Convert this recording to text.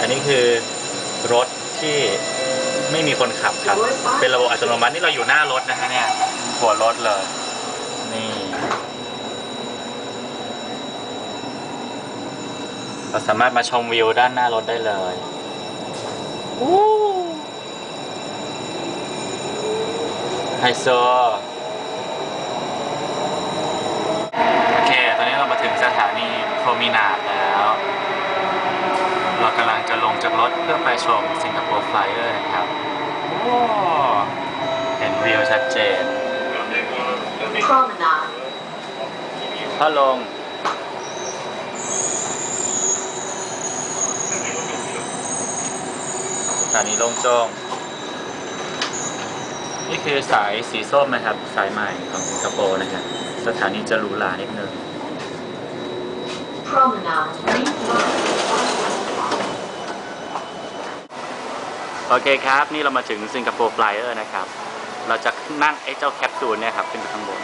อันนี้คือรถที่ไม่มีคนขับครับ เป็นระบบอัตโนมัตินี่เราอยู่หน้ารถนะฮะเนี่ยหัวรถเลย นี่เราสามารถมาชมวิวด้านหน้ารถได้เลยวู้ไฮโซโอเค ตอนนี้เรามาถึงสถานีโพรมินาดแล้วเรากำ ลังจะลงจากรถเพื่อไปชมสิงคโปร์ไฟเออร์นะครับโอ้เห็นวิวชัดเจน Promenade. พ่อลง สถานีโล่งโจ้งนี่คือสายสีส้มนะครับ สายใหม่ของสิงคโปร์นะครับ สถานีจะหรูหรานิดนึง Promenade. โอเคครับ นี่เรามาถึงสิงคโปร์ไฟเออร์นะครับ เราจะนั่งไอ้เจ้าแคปซูลเนี่ยครับขึ้นไปข้างบน